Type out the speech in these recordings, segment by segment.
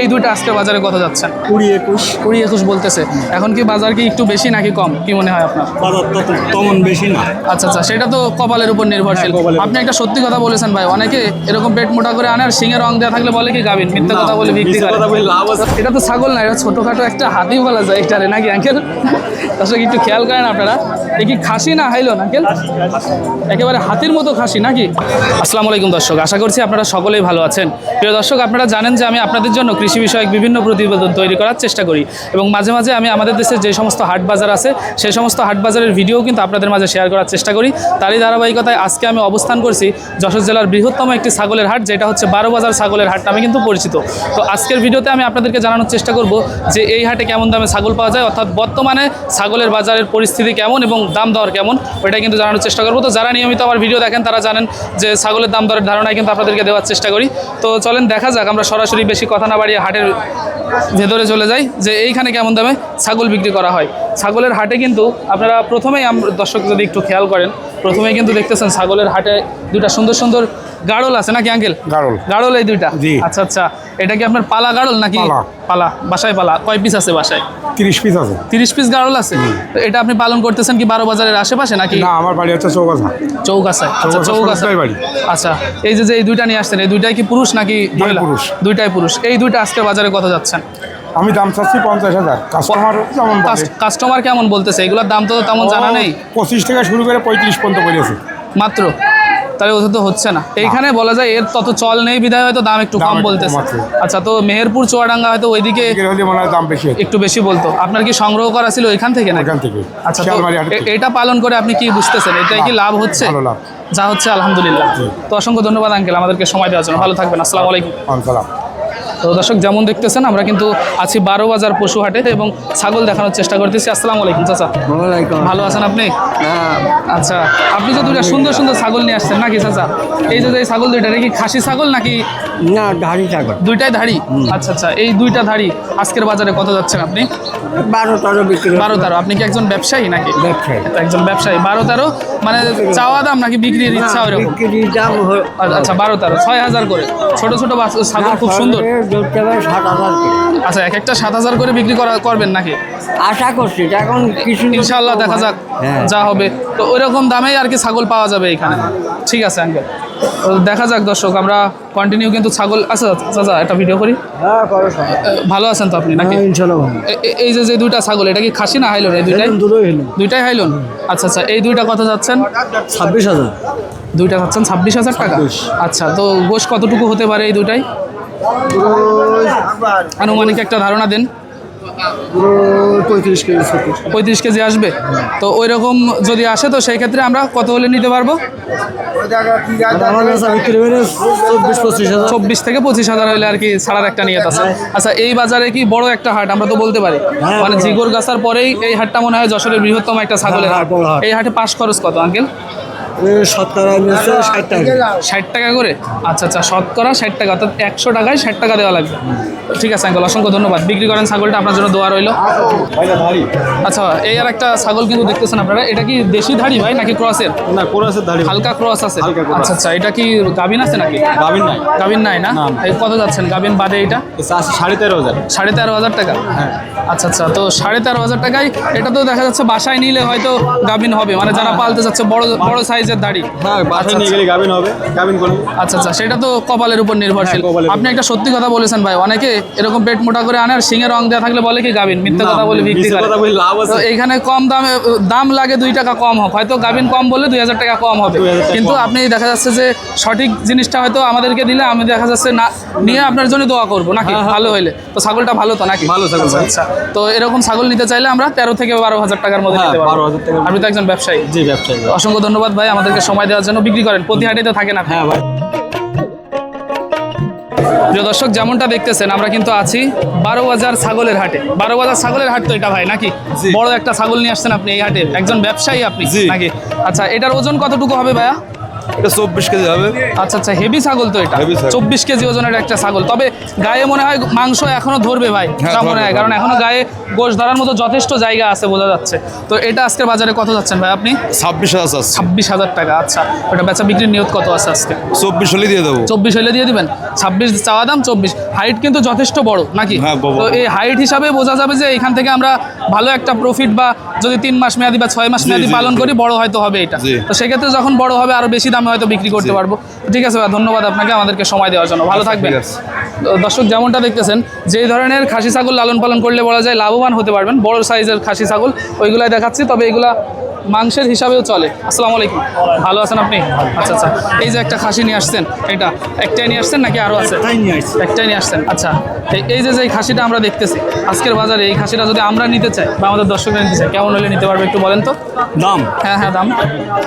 এই দুইটা আজকে বাজারে কত যাচ্ছে? কুড়ি একুশ। কুড়ি একুশ বলতেছে। এখন কি বাজার কি একটু বেশি নাকি কম? কি মনে হয় আপনার? বাজার তো তেমন বেশি না। আচ্ছা আচ্ছা সেটা তো কপালের উপর নির্ভরশীল। হ্যাঁ। আপনি একটা সত্যি কথা বলেছেন ভাই অনেকে এরকম পেট মোটা করে আনার সিংয়ের রং দেওয়া থাকলে বলে কি গাবিন মিথ্যা কথা বলে বিক্রি করে। কথা বলে লাভ আছে। এটা তো ছাগল না এটা ছোটখাটো একটা হাতি বলা যায় এটারে নাকি আঙ্কেল? দর্শক একটু খেয়াল করেন আপনারা। এ কি খাসি না হাইলো আঙ্কেল? একেবারে হাতির মতো খাসি নাকি? আসসালামু আলাইকুম দর্শক আশা করছি আপনারা সকলেই ভালো আছেন। প্রিয় দর্শক আপনারা জানেন যে আমি আপনাদের জন্য কৃষি বিষয়ক বিভিন্ন প্রতিবেদন তৈরি করার চেষ্টা করি। এবং মাঝে মাঝে আমি আমাদের দেশের যে সমস্ত হাট বাজার আছে সেই সমস্ত হাট বাজারের ভিডিও কিন্তু আপনাদের মাঝে শেয়ার করার চেষ্টা করি। তারই ধারাবাহিকতায় আজকে আমি অবস্থান করছি যশোর জেলার বৃহত্তম একটি ছাগলের হাট, যেটা হচ্ছে বারো বাজার ছাগলের হাট নামে কিন্তু পরিচিত। তো আজকের ভিডিওতে আমি আপনাদেরকে জানানোর চেষ্টা করব যে এই হাটে কেমন দামে ছাগল পাওয়া যায়, অর্থাৎ বর্তমানে ছাগলের বাজারের পরিস্থিতি কেমন এবং দাম দর কেমন ওইটা কিন্তু জানানোর চেষ্টা করব। তো যারা নিয়মিত আমার ভিডিও দেখেন, তারা জানেন যে ছাগলের দাম দরের ধারণায় কিন্তু আপনাদেরকে দেওয়ার চেষ্টা করি। তো চলেন দেখা যাক, আমরা সরাসরি বেশি কথা না বাড়িয়ে হাটের ভেতরে চলে যাই যে এইখানে কেমন দামে ছাগল বিক্রি করা হয়। ছাগলের হাটে কিন্তু আপনারা প্রথমেই দর্শক যদি একটু খেয়াল করেন প্রথমেই কিন্তু দেখতেছেন ছাগলের হাটে দুইটা সুন্দর সুন্দর গাড়ল আছে নাকি আঙ্কেল? গাড়ল। গাড়ল এই দুইটা? জি। আচ্ছা আচ্ছা। এটা কি আপনার পালা গাড়ল নাকি? পালা। বাসায় পালা। কয় পিস আছে বাসায়? তিরিশ পিস আছে। তিরিশ পিস গাড়ল আছে? এটা আপনি পালন করতেছেন কি বারো বাজারের আশেপাশে নাকি? না আমার বাড়ি হচ্ছে চৌগাছা। চৌকাছায় আচ্ছা চৌগাছা বাড়ি। আচ্ছা এই যে যে এই দুইটা নিয়ে আসছেন এই দুইটাই কি পুরুষ নাকি মহিলা? পুরুষ। দুইটাই পুরুষ। এই দুইটা আজকে বাজারে কত যাচ্ছেন? আমি দাম চাচ্ছি পঞ্চাশ হাজার। কাস্টমার যেমন কাস্টমার কেমন বলতেছে? এগুলোর দাম তো তেমন জানা নেই? পঁচিশ থেকে শুরু করে পঁয়ত্রিশ পর্যন্ত করেছে মাত্র? তাহলে ওটা তো হচ্ছে না। এইখানে বলা যায় এর তত চল নেই বিধায় হয়তো দাম একটু কম বলতে বলতেছে। আচ্ছা তো মেহেরপুর চুয়াডাঙ্গা হয়তো ওইদিকে দাম বেশি একটু বেশি বলতো। আপনার কি সংগ্রহ করা ছিল ওইখান থেকে না এখান থেকে। আচ্ছা তো। এটা পালন করে আপনি কি বুঝতেছেন? এটাই কি লাভ হচ্ছে? যা হচ্ছে আলহামদুলিল্লাহ। তো অসংখ্য ধন্যবাদ আঙ্কেল। আমাদেরকে সময় দেওয়ার জন্য। ভালো থাকবেন। আসসালামু আলাইকুম। তো দর্শক যেমন দেখতেছেন আমরা কিন্তু আছি বারো বাজার পশু হাটে এবং ছাগল দেখানোর চেষ্টা করতেছি। আসসালামু আলাইকুম চাচা। ভালো আছেন আপনি? আচ্ছা আপনি যে দুইটা সুন্দর সুন্দর ছাগল নিয়ে আসছেন নাকি চাচা? এই যে এই ছাগল দুইটা কি খাসি ছাগল নাকি? না ধাড়ি ছাগল। দুইটাই ধাড়ি? আচ্ছা আচ্ছা এই দুইটা ধাড়ি আজকের বাজারে কত যাচ্ছেন আপনি? বারো তেরো বিক্রি বারো তেরো আপনি কি একজন ব্যবসায়ী নাকি? ব্যবসায়ী। একজন ব্যবসায়ী। বারো তেরো মানে চাওয়া দাম নাকি বিক্রির ইচ্ছা ওইরকম? আচ্ছা বারো তেরো ছয় হাজার করে। ছোট ছোট ছাগল খুব সুন্দর। ধরতে হবে সাত হাজার করে। আচ্ছা এক একটা সাত হাজার করে বিক্রি করা করবেন নাকি? আশা করছি এখন কিছু ইনশাল্লাহ দেখা যাক হ্যাঁ। যা হবে। তো ওই রকম দামেই আর কি ছাগল পাওয়া যাবে এখানে। ঠিক আছে আঙ্কেল। তো দেখা যাক দর্শক আমরা কন্টিনিউ কিন্তু ছাগল আচ্ছা চাচা একটা ভিডিও করি। হ্যাঁ ভালো আছেন তো আপনি নাকি? হ্যাঁ, এই যে যে দুইটা ছাগল এটা কি খাসি না হাইলন এই দুইটাই? দুইটাই হাইলন আচ্ছা আচ্ছা এই দুইটা কত যাচ্ছেন? ছাব্বিশ হাজার। দুইটা যাচ্ছেন ছাব্বিশ হাজার টাকা? আচ্ছা তো গোশ কতটুকু হতে পারে এই দুইটাই? আনুমানিক একটা ধারণা দেন। পঁয়ত্রিশ কেজি পঁয়ত্রিশ কেজি আসবে? তো ওই রকম যদি আসে তো সেই ক্ষেত্রে আমরা কত হলে নিতে পারব? চব্বিশ থেকে পঁচিশ হাজার হলে আর কি ছাড়ার একটা নিয়ত আছে। আচ্ছা এই বাজারে কি বড় একটা হাট আমরা তো বলতে পারি? হ্যাঁ, মানে। জিগর গাছার পরেই এই হাটটা মনে হয় যশোরের বৃহত্তম একটা ছাগলের হ্যাঁ, হাট। হাট। এই হাটে পাশ খরচ কত আঙ্কেল? শতকরা নিচ্ছে ষাট টাকা ষাট টাকা করে? আচ্ছা আচ্ছা শতকরা ষাট টাকা অর্থাৎ একশো টাকায় ষাট টাকা দেওয়া লাগবে। ঠিক আছে আঙ্কেল অসংখ্য ধন্যবাদ। বিক্রি করেন ছাগলটা আপনার জন্য দোয়া রইল। আচ্ছা এই আর একটা ছাগল কিন্তু দেখতেছেন আপনারা। এটা কি দেশি ধাড়ি ভাই নাকি ক্রসের? না কোরাসের হালকা ক্রস আছে। আচ্ছা আচ্ছা এটা কি গাবিন আছে নাকি? গাভিন নাই। গাবিন নাই না? না। এই কত যাচ্ছেন? গাবিন বাদে এটা? সাড়ে তেরো হাজার। সাড়ে তেরো হাজার টাকা? আচ্ছা আচ্ছা তো সাড়ে তেরো হাজার টাকায় এটা তো দেখা যাচ্ছে বাসায় নিলে হয়তো গাবিন হবে। মানে যারা পালতে যাচ্ছে বড় বড় সাইজের দাড়ি। হ্যাঁ আচ্ছা, বাসায় নিয়ে গেলে গাভিন হবে করবে আচ্ছা আচ্ছা সেটা তো কপালের উপর নির্ভরশীল। হ্যাঁ, আপনি একটা সত্যি কথা বলেছেন ভাই অনেকে এরকম পেট মোটা করে আনে আর সিংয়ের রং দেওয়া থাকলে বলে কি গাবিন মিথ্যা কথা বলে বিক্রি করে। তো এইখানে কম দামে দাম লাগে দুই টাকা কম হোক হয়তো গাবিন কম বললে দুই হাজার টাকা কম হবে। কিন্তু আপনি দেখা যাচ্ছে যে সঠিক জিনিসটা হয়তো আমাদেরকে দিলে আমি দেখা যাচ্ছে না নিয়ে আপনার জন্য দোয়া করব নাকি? ভালো হইলে। তো ছাগলটা ভালো তো নাকি? হ্যাঁ, ভালো ছাগল, আচ্ছা, আচ্ছা। তো এরকম ছাগল নিতে চাইলে আমরা তেরো থেকে বারো হাজার টাকার মধ্যে হ্যাঁ, নিতে পারব। 12,000 আপনি তো একজন ব্যবসায়ী। জি ব্যবসায়ী। অসংখ্য ধন্যবাদ ভাই আমাদেরকে সময় দেওয়ার জন্য বিক্রি করেন। প্রতি হাটে তো থাকে না। হ্যাঁ ভাই। প্রিয় দর্শক যেমনটা দেখতেছেন আমরা কিন্তু আছি বারো বাজার ছাগলের হাটে। বারো বাজার ছাগলের হাট তো এটা ভাই নাকি? বড় একটা ছাগল নিয়ে আসছেন আপনি এই হাটে। একজন ব্যবসায়ী আপনি নাকি? আচ্ছা এটার ওজন কতটুকু হবে ভাইয়া? চব্বিশ কেজি হবে। আচ্ছা আচ্ছা হেভি ছাগল তো এটা। চব্বিশ কেজি ওজনের একটা ছাগল। তবে গায়ে মনে হয় মাংস এখনও ধরবে ভাই হ্যাঁ, মনে হয়? কারণ এখনও গায়ে গোশ ধরার মতো যথেষ্ট জায়গা আছে বোঝা যাচ্ছে। তো এটা আজকের বাজারে কত যাচ্ছেন ভাই আপনি? ছাব্বিশ হাজার ছাব্বিশ হাজার টাকা আচ্ছা। ওটা বেচা বিক্রির নিয়ত কত আছে আজকে? চব্বিশ হলে দিয়ে দেবো। চব্বিশ হলে দিয়ে দিবেন? ছাব্বিশ চাওয়া দাম চব্বিশ। হাইট কিন্তু যথেষ্ট বড় নাকি? হ্যাঁ, তো এই হাইট হিসাবে বোঝা যাবে যে এখান থেকে আমরা ভালো একটা প্রফিট বা যদি তিন মাস মেয়াদি বা ছয় মাস মেয়াদি পালন করি বড় হয়তো হবে এটা। তো সেক্ষেত্রে যখন বড় হবে আরও বেশি দামে হয়তো বিক্রি করতে পারব। ঠিক আছে ভাই ধন্যবাদ আপনাকে আমাদেরকে সময় দেওয়ার জন্য। ভালো থাকবেন। আছে। তো দর্শক যেমনটা দেখতেছেন যে ধরনের খাসি ছাগল লালন পালন করলে বলা যায় লাভবান হতে পারবেন বড় সাইজের খাসি ছাগল ওইগুলাই দেখাচ্ছি তবে এগুলা মাংসের হিসাবেও চলে। আসসালামু আলাইকুম। ভালো আছেন আপনি? আচ্ছা আচ্ছা। এই যে একটা খাসি নিয়ে আসছেন এটা একটাই নিয়ে আসছেন নাকি আরও আছে? একটাই নিয়ে আসছেন আচ্ছা। এই- যে যে খাসিটা আমরা দেখতেছি আজকের বাজারে এই খাসিটা যদি আমরা নিতে চাই বা আমাদের দর্শকরা নিতে চাই কেমন হলে নিতে পারবে একটু বলেন তো? দাম? হ্যাঁ হ্যাঁ দাম।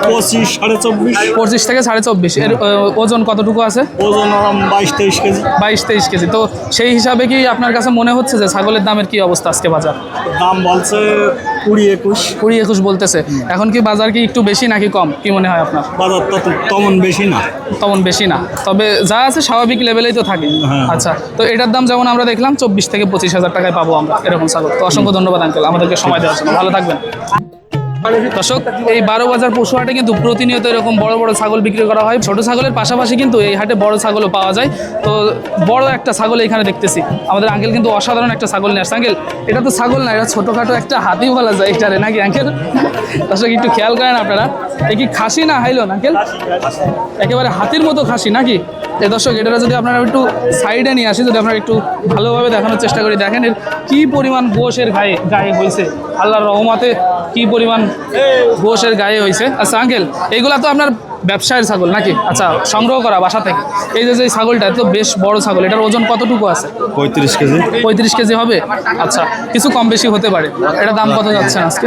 পঁচিশ সাড়ে চব্বিশ। পঁচিশ থেকে সাড়ে চব্বিশ। এর ওজন কতটুকু আছে? ওজন বাইশ তেইশ কেজি। বাইশ তেইশ কেজি। তো সেই হিসাবে কি আপনার কাছে মনে হচ্ছে যে ছাগলের দামের কি অবস্থা আজকে বাজার? দাম বলছে কুড়ি একুশ। কুড়ি একুশ বলতেছে। এখন কি বাজার কি একটু বেশি নাকি কম? কি মনে হয় আপনার? বাজার তো তেমন বেশি না। তেমন বেশি না। তবে যা আছে স্বাভাবিক লেভেলেই তো থাকে। হ্যাঁ। আচ্ছা তো এটার দাম যেমন আমরা দেখলাম চব্বিশ থেকে পঁচিশ হাজার টাকায় পাবো আমরা এরকম ছাগল। তো অসংখ্য ধন্যবাদ আঙ্কেল আমাদেরকে সময় দেওয়ার জন্য। ভালো থাকবেন। দর্শক এই বারো বাজার পশু হাটে কিন্তু প্রতিনিয়ত এরকম বড় বড় ছাগল বিক্রি করা হয়। ছোট ছাগলের পাশাপাশি কিন্তু এই হাটে বড় ছাগলও পাওয়া যায়। তো বড় একটা ছাগল এখানে দেখতেছি। আমাদের আঙ্কেল কিন্তু অসাধারণ একটা ছাগল নিয়ে আসছে। আঙ্কেল এটা তো ছাগল না এটা ছোটোখাটো একটা হাতি বলা যায় এটারে নাকি আঙ্কেল? দর্শক একটু খেয়াল করেন আপনারা। এ কি খাসি না হাইলো আঙ্কেল? একেবারে হাতির মতো খাসি নাকি? এ দর্শক এটা যদি আপনারা একটু সাইডে নিয়ে আসি যদি আপনারা একটু ভালোভাবে দেখানোর চেষ্টা করি দেখেন এর কি পরিমাণ গোশের গায়ে গায়ে হয়েছে আল্লাহর রহমাতে কী পরিমাণ গোশের গায়ে হয়েছে আচ্ছা আঙ্কেল এইগুলা তো আপনার ব্যবসায়ের ছাগল নাকি? আচ্ছা সংগ্রহ করা বাসা থেকে। এই যে যে ছাগলটা এত বেশ বড় ছাগল এটার ওজন কতটুকু আছে? পঁয়ত্রিশ কেজি। পঁয়ত্রিশ কেজি হবে? আচ্ছা কিছু কম বেশি হতে পারে। এটা দাম কত যাচ্ছে আজকে?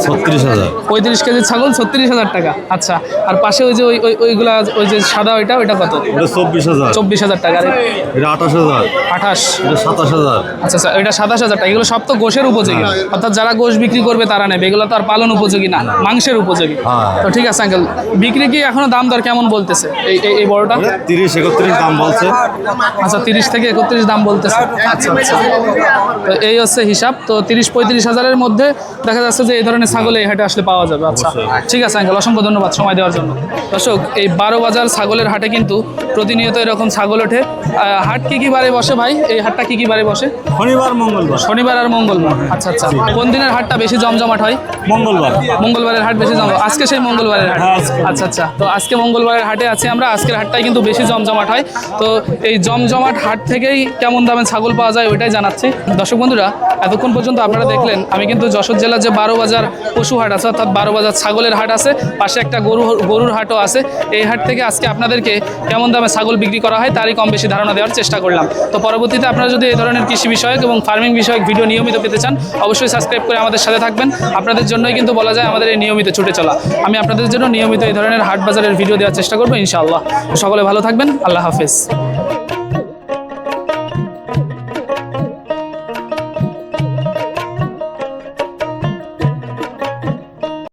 ছত্রিশ হাজার। পঁয়ত্রিশ কেজি ছাগল ছত্রিশ হাজার টাকা। আচ্ছা আর পাশে ওই যে ওই ওই- ওইগুলা ওই যে সাদা ওইটা ওইটা কত? চব্বিশ হাজার। চব্বিশ হাজার টাকা। এটা আঠাশ হাজার। আঠাশ? এটা সাতাশ হাজার। আচ্ছা আচ্ছা এটা সাতাশ হাজার টাকা। এগুলো সব তো গোশের উপযোগী। অর্থাৎ যারা গোশ বিক্রি করবে তারা নেবে। এগুলো তো আর পালন উপযোগী না মাংসের উপযোগী। হ্যাঁ। তো ঠিক আছে আঙ্কেল বিক্রি কি এখনও দাম দর কেমন বলতেছে? এই এই- বড়টা? তিরিশ একত্রিশ দাম বলছে। আচ্ছা তিরিশ থেকে একত্রিশ দাম বলতেছে। আচ্ছা আচ্ছা। তো এই হচ্ছে হিসাব। তো তিরিশ পঁয়ত্রিশ হাজারের মধ্যে দেখা যাচ্ছে যে এই ধরনের ছাগল এই হাটে আসলে পাওয়া যাবে। আচ্ছা ঠিক আছে আঙ্কেল অসংখ্য ধন্যবাদ সময় দেওয়ার জন্য। দর্শক এই বারো বাজার ছাগলের হাটে কিন্তু প্রতিনিয়ত এরকম ছাগল ওঠে। হাট কি কি বারে বসে ভাই? এই হাটটা কি কি বারে বসে? শনিবার মঙ্গলবার। শনিবার আর মঙ্গলবার। আচ্ছা আচ্ছা। কোন দিনের হাটটা বেশি জমজমাট হয়? মঙ্গলবার। মঙ্গলবারের হাট বেশি জম আজকে সেই মঙ্গলবারের হাট। হ্যাঁ, আজকে। আচ্ছা আচ্ছা। তো আজকে মঙ্গলবারের হাটে আছি আমরা। আজকের হাটটাই কিন্তু বেশি জমজমাট হয়। তো এই জমজমাট হাট থেকেই কেমন দামে ছাগল পাওয়া যায় ওইটাই জানাচ্ছি। দর্শক বন্ধুরা, এতক্ষণ পর্যন্ত আপনারা দেখলেন, আমি কিন্তু যশোর জেলার যে বারো বাজার পশু হাট আছে, অর্থাৎ বারো বাজার ছাগলের হাট আছে, পাশে একটা গরু গরুর হাটও আছে। এই হাট থেকে আজকে আপনাদেরকে কেমন দামে ছাগল বিক্রি করা হয় তারই কম বেশি ধারণা দেওয়ার চেষ্টা করলাম। তো পরবর্তীতে আপনারা যদি এই ধরনের কৃষি বিষয়ক এবং ফার্মিং বিষয়ক ভিডিও নিয়মিত পেতে চান, অবশ্যই সাবস্ক্রাইব করে আমাদের সাথে থাকবেন। আপনাদের জন্যই কিন্তু বলা যায় আমাদের এই নিয়মিত ছুটে চলা। আমি আপনাদের জন্য নিয়মিত এই ধরনের হাট বাজারের ভিডিও দেওয়ার চেষ্টা করব ইনশাআল্লাহ। সকলে ভালো থাকবেন আল্লাহ হাফেজ।